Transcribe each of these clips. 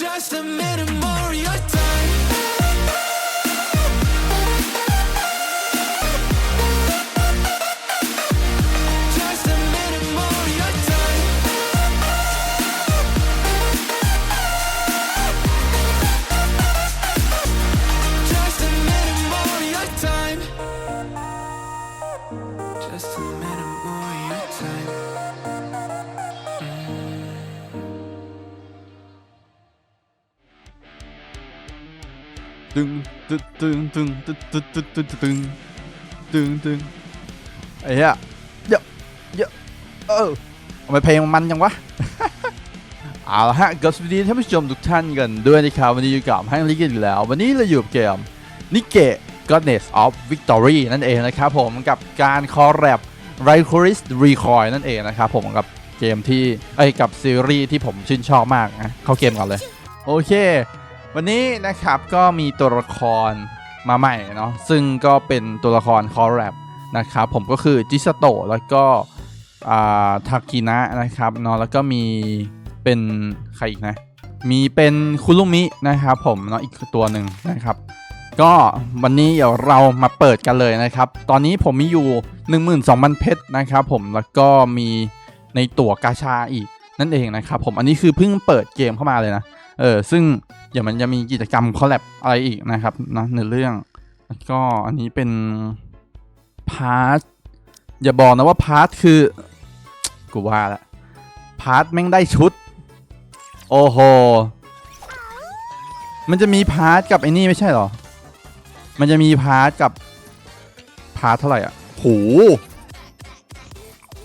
Just a minute more your time. Just a minute more your time. Just a minute more your time. Just a minute more. ตึงตึงตึงตึงตึงตึงตึงตึงตึงตึงตึงไอ้เหี้ยเยอะเยอะเออทำไมเพลงมันยังวะเอาละฮะกับสวัสดีท่านผู้ชมทุกท่านกันด้วยนะครับวันนี้อยู่กับแฮงลิกินอีกแล้ว วันนี้เราอยู่กับเกมนิเกะ Goddess of Victory นั่นเองนะครับผมกับการคอร์แรป r i c o r i s Recoil นั่นเองนะครับผมกับเกมที่เอ้กับซีรีส์ที่ผมชื่นชอบมากนะเข้าเกมก่อนเลย โอเค วันนี้นะครับก็มีตัวละครมาใหม่เนาะซึ่งก็เป็นตัวละครคอร์แรปนะครับผมก็คือจิสโตแล้วก็ทากินะนะครับเนาะแล้วก็มีเป็นใครอีกนะ มีเป็นคุรุมินะครับผมเนาะอีกตัวหนึ่งนะครับ ก็วันนี้เดี๋ยวเรามาเปิดกันเลยนะครับ ตอนนี้ผมมีอยู่ 12,000 เพชรนะครับผมแล้วก็มีในตั๋วกาชาอีกนั่นเองนะครับผมอันนี้คือเพิ่งเปิดเกมเข้ามาเลยนะเออซึ่ง เดี๋ยวมันจะมีกิจกรรมคอลแลบอะไรอีกนะครับนะในเรื่องก็อันนี้เป็นพาร์ทอย่าบอกนะว่าพาร์ทคือ กูว่าละพาร์ทแม่งได้ชุด โอ้โห มันจะมีพาร์ทกับไอ้นี่ไม่ใช่หรอ มันจะมีพาร์ทกับพาร์ทเท่าไหร่อะโห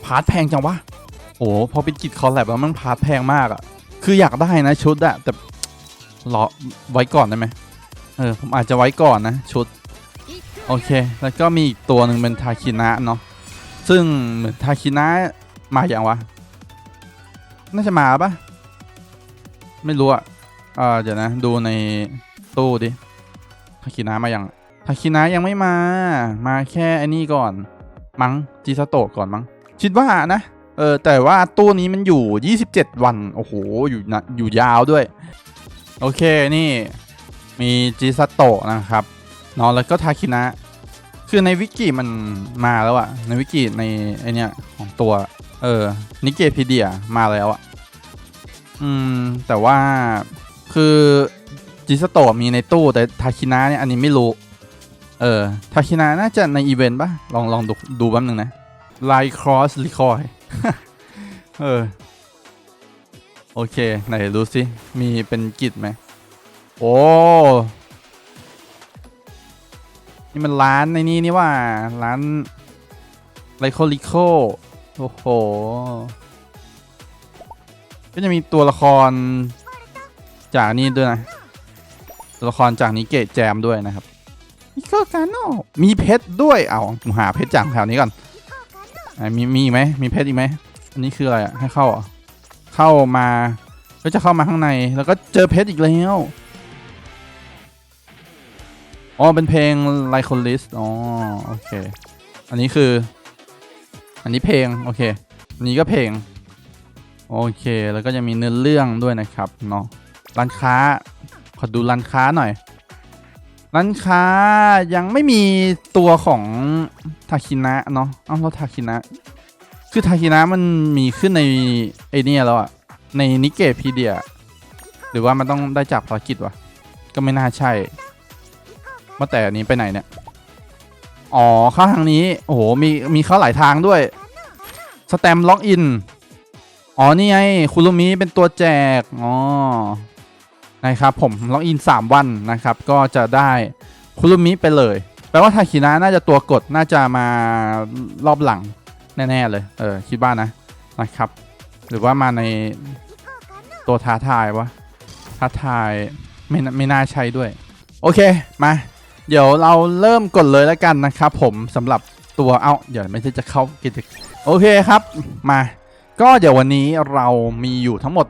พาร์ทแพงจังวะโอ้พอเป็นกิจคอลแลบแล้วมันพาร์ทแพงมากอะ คืออยากได้นะชุดอะแต่ รอไว้ก่อนได้ไหมเออผมอาจจะไว้ก่อนนะชุด โอเค แล้วก็มีอีกตัวหนึ่งเป็นทาคินะเนาะซึ่งเหมือนทาคินะมาอย่างวะ น่าจะมาปะไม่รู้อะเออเดี๋ยวนะดูในตู้ดิทาคินะมาอย่างทาคินะยังไม่มา มาแค่ไอ้นี่ก่อน มั้งจิซาโตะก่อนมั้งคิดว่านะเออแต่ว่าตู้นี้มันอยู่ 27 วัน โอ้โห อยู่นะอยู่ยาวด้วย โอเคนี่มีจิซาโตะนะครับนอนแล้วก็ทาคินะ คือในวิกิมันมาแล้วอะในวิกิในไอเนี้ยของตัว เออนิเกพีเดียมาแล้วอะอืม แต่ว่าคือจิซาโตะมีในตู้แต่ทาคินะเนี่ยอันนี้ไม่รู้ เออทาคินะน่าจะในอีเวนต์ปะลองลองดูดูแป๊บนึงนะไลครอสลิคอยเออ โอเค ไหนดูสิ มีเป็นกิจไหม โอ้ นี่มันร้านในนี้นี่ว่า ร้านไลโคลิโคโอ้โห ก็จะมีตัวละครจากนี่ด้วยนะ ตัวละครจากนี้เกตแจมด้วยนะครับมิโกกาโนมีเพชรด้วย เอาผมหาเพชรจากแถวนี้ก่อนอะมีมีไหมมีเพชรอีกไหม อันนี้คืออะไรอะให้เข้าเหรอ เข้ามาก็จะเข้ามาข้างในแล้วก็เจอเพชรอีกแล้วอ๋อเป็นเพลงไลคอลิสอ๋อโอเค อันนี้คือ อันนี้เพลง โอเค อันนี้ก็เพลง โอเค แล้วก็จะมีเนื้อเรื่องด้วยนะครับเนาะร้านค้า ขอดูร้านค้าหน่อย ร้านค้ายังไม่มีตัวของทาคินะเนาะอ้าแล้วทาคินะ คือทาคินะมันมีขึ้นในไอเนี่ยแล้วอะในนิเกพีเดียหรือว่ามันต้องได้จากภารกิจวะก็ไม่น่าใช่มาแต่อันนี้ไปไหนเนี่ย อ๋อเข้าทางนี้ โอ้โห มีมีเข้าหลายทางด้วย สแตมล็อกอิน อ๋อ นี่ไงคุรุมิเป็นตัวแจก อ๋อ นะครับผมล็อกอิน 3 วันนะครับ ก็จะได้คุรุมิไปเลย แปลว่าทาคินะน่าจะตัวกดน่าจะมารอบหลัง แน่ ๆ เลย เออ คิดว่านะ นะครับ หรือว่ามาในตัวท้าทายวะ ท้าทายไม่ไม่น่าใช่ด้วย โอเค มา เดี๋ยวเราเริ่มกดเลยแล้วกันนะครับผมสำหรับตัว เอาเดี๋ยวไม่ใช่จะเข้ากิจโอเคครับ มา ก็เดี๋ยววันนี้เรามีอยู่ทั้งหมด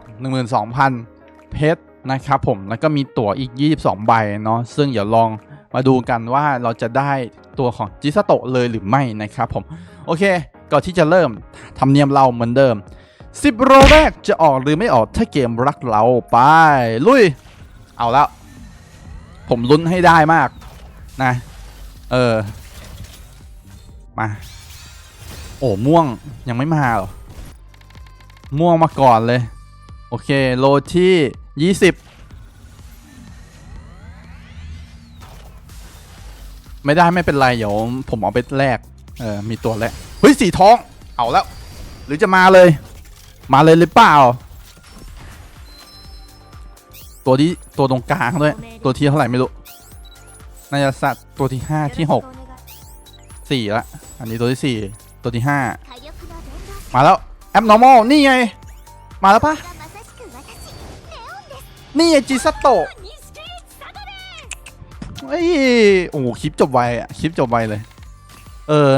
12,000 เพชรนะครับผม แล้วก็มีตั๋วอีก 22 ใบเนาะ ซึ่งเดี๋ยวลองมาดูกันว่าเราจะได้ตัวของจิสโตะเลยหรือไม่นะครับผม โอเค ก่อนที่จะเริ่มทำเนียมเราเหมือนเดิมสิบโรแรกจะออกหรือไม่ออกถ้าเกมรักเราไป ลุย เอาแล้ว ผมลุ้นให้ได้มากนะ เออ มา โอ้ม่วงยังไม่มาหรอ ม่วงมาก่อนเลย โอเค โลที่ 20ไม่ได้ไม่เป็นไร เดี๋ยวผมเอาไปแลกเออมีตัวแลกเฮ้ยสีทอง เอาแล้ว หรือจะมาเลย มาเลยหรือเปล่า ตัวที่ตัวตรงกลางด้วย ตัวที่เท่าไหร่ไม่รู้น่าจะสัตว์ตัวที่ห้าที่หกสี่ละ อันนี้ตัวที่สี่ตัวที่ห้ามาแล้วแอป normal นี่ไง มาแล้วปะนี่ไงจิซัตโตะเอ้ย โอ้โหคลิปจบไวอะคลิปจบไวเลย เออ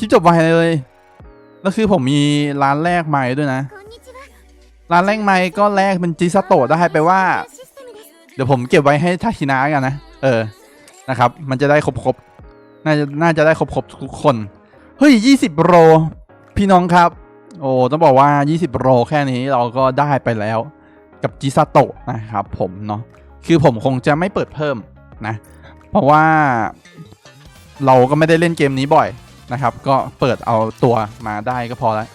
คลิปจบไวเลย แล้วคือผมมีร้านแรกไม้ด้วยนะ ร้านแรกไม้ก็แลกเป็นจิซัตโตะได้ไปว่า เดี๋ยวผมเก็บไว้ให้ทาคินะกันนะ เออ นะครับ มันจะได้ครบครบๆน่าจะน่าจะได้ครบครบๆทุกคน เฮ้ยยี่สิบโรพี่น้องครับ โอ้ต้องบอกว่า 20 โรแค่นี้เราก็ได้ไปแล้ว กับจิซาโตะนะครับผมเนาะคือผมคงจะไม่เปิดเพิ่มนะ เพราะว่าเราก็ไม่ได้เล่นเกมนี้บ่อย นะครับ ก็เปิดเอาตัวมาได้ก็พอแล้ว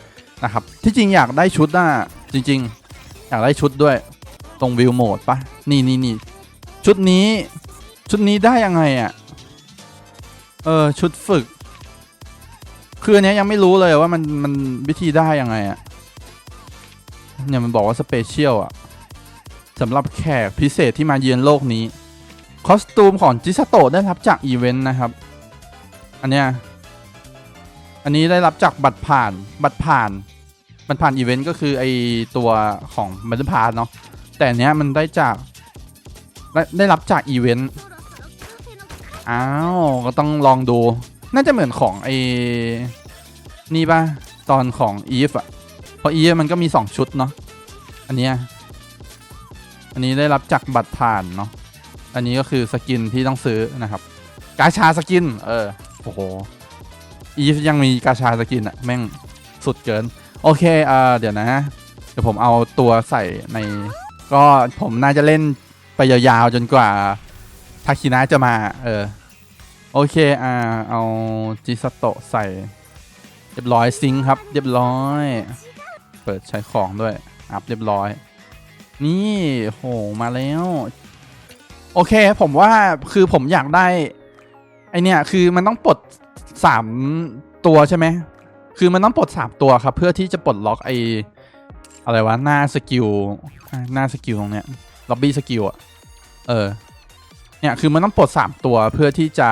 นะครับ ที่จริงอยากได้ชุดน่ะจริง ๆ อยากได้ชุดด้วยตรงวิวโหมดปะนี่นี่นี่ชุดนี้ ชุดนี้ได้ยังไงอะ่ะ เออ ชุดฝึก คืออันเนี้ยยังไม่รู้เลยว่ามันมันวิธีได้ยังไงอะ่ะ เนี่ยมันบอกว่าสเปเชียลอะสำหรับแขกพิเศษที่มาเยือนโลกนี้ คอสตูมของจิซาโตะได้รับจากอีเวนต์นะครับ อันเนี้ย อันนี้ได้รับจากบัตรผ่านบัตรผ่าน บัตรผ่านอีเวนต์ก็คือไอตัวของบัตรผ่านเนาะแต่อันเนี้ยมันได้จากได้ได้รับจากอีเวนต์อ้าวก็ต้องลองดู น่าจะเหมือนของไอ้นี่ป่ะตอนของอีฟอะเพราะอีฟมันก็มี 2 ชุดเนาะอันเนี้ยอันนี้ได้รับจากบัตรผ่านเนาะอันนี้ก็คือสกินที่ต้องซื้อนะครับ กาชาสกิน เออโอ้โห อีฟยังมีกาชาสกินอะแม่งสุดเกิน โอเคเอ่าเดี๋ยวนะ เดี๋ยวผมเอาตัวใส่ใน ก็ผมน่าจะเล่นไปยาวๆจนกว่าทาคินะจะมา เออ โอเคอ่าเอาจิสโตะใส่ เรียบร้อยซิงค์ครับ เรียบร้อย เปิดใช้ของด้วย อัพเรียบร้อย นี่โหมาแล้ว โอเคผมว่าคือผมอยากได้ ไอเนี่ยคือมันต้องปลด สามตัวใช่ไหม คือมันต้องปลดสามตัวครับ เพื่อที่จะปลดล็อกไออะไรวะ หน้าสกิล หน้าสกิลตรงเนี้ย ล็อบบี้สกิลอะเออ เนี่ย คือมันต้องปลดสามตัวเพื่อที่จะ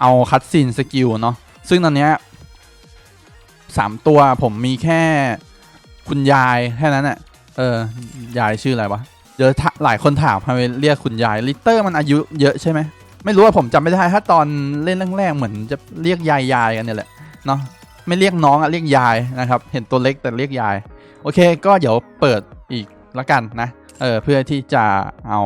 เอาคัตซีนสกิลเนาะ ซึ่งตอนเนี้ยสามตัวผมมีแค่คุณยายแค่นั้นอะเออ ยายชื่ออะไรวะ เดี๋ยวถาหลายคนถามทำไมเรียกคุณยาย ลิตเตอร์มันอายุเยอะใช่ไหม ไม่รู้ว่าผมจำไม่ได้ถ้าตอนเล่นแรกๆเหมือนจะเรียกยายยายกันเนี่ยแหละเนาะไม่เรียกน้องอะเรียกยายนะครับ เห็นตัวเล็กแต่เรียกยาย โอเค ก็เดี๋ยวเปิดอีกละกันนะเออเพื่อที่จะเอา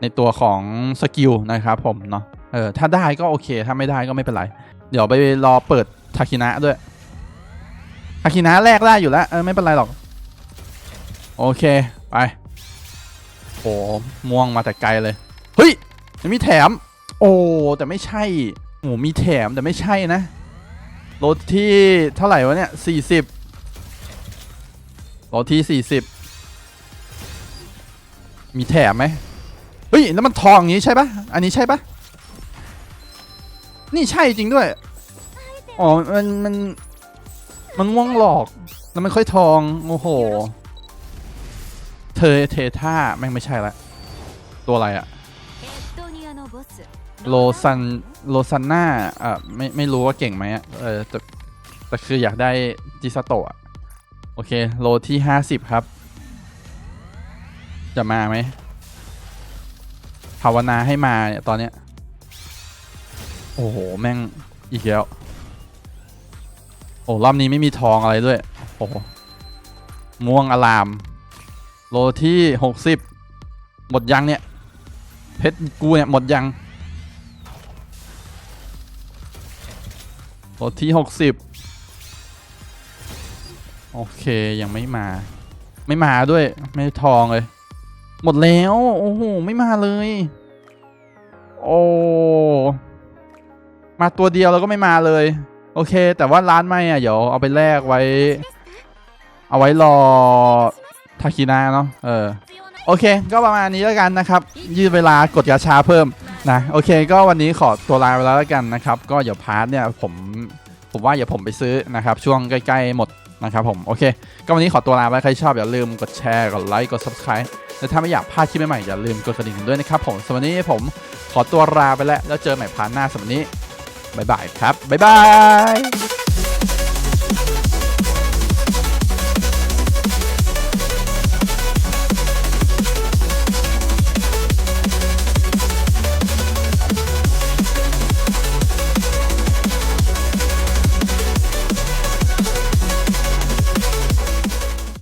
ในตัวของสกิลนะครับผมเนาะเออถ้าได้ก็โอเค ถ้าไม่ได้ก็ไม่เป็นไร เดี๋ยวไปรอเปิดทาคินะด้วยทาคินะแรกได้อยู่แล้ว เออไม่เป็นไรหรอก โอเค ไปโอ้ม่วงมาแต่ไกลเลย เฮ้ย ยังมีแถม โอ้แต่ไม่ใช่โอ้มีแถมแต่ไม่ใช่นะรถที่เท่าไหร่วะเนี่ยสี่สิบรถที่สี่สิบมีแถมไหมเฮ้ยแล้วมันทองอย่างนี้ใช่ปะอันนี้ใช่ปะนี่ใช่จริงด้วย อ๋อ มัน มัน มันม่วงหลอก แล้วมันค่อยทอง โอ้โห เธอเทท่า แม่งไม่ใช่ละ ตัวอะไรอะ โลซันโลซันน่าอะไม่ไม่รู้ว่าเก่งไหมอะเออแต่แต่คืออยากได้จิซาโตะโอเค โลที่ห้าสิบครับ จะมาไหมภาวนาให้มาเนี่ยตอนเนี้ย โอ้โห แม่งอีกแล้ว โอ้รอบนี้ไม่มีทองอะไรด้วย โอ้โม่วงอลาม โลที่หกสิบหมดยังเนี่ย เพชรกูเนี่ยหมดยังโลที่หกสิบโโอเคยังไม่มา ไม่มาด้วย ไม่ทองเลย หมดแล้ว โอ้โห ไม่มาเลย โอ้มาตัวเดียวแล้วก็ไม่มาเลย โอเค แต่ว่าร้านไม่อะ เดี๋ยวเอาไปแลกไว้ เอาไว้รอทาคินาเนาะเออ โอเค ก็ประมาณนี้แล้วกันนะครับ ยืดเวลากดกระชาเพิ่มนะโอเค ก็วันนี้ขอตัวลาไปแล้วแล้วกันนะครับ ก็เดี๋ยวพาร์ทเนี่ยผมผมว่าเดี๋ยวผมไปซื้อนะครับ ช่วงใกล้ๆหมดนะครับผมโอเค ก็วันนี้ขอตัวลาไปใครชอบอย่าลืมกดแชร์กดไลค์กด subscribe และถ้าไม่อยากพลาดคลิปใหม่ๆอย่าลืมกดกระดิ่งด้วยนะครับผมสำหรับวันนี้ผมขอตัวลาไปแล้วแล้วเจอใหม่พาร์ทหน้าสำหรับวันนี้บ๊ายบายครับบ๊ายบาย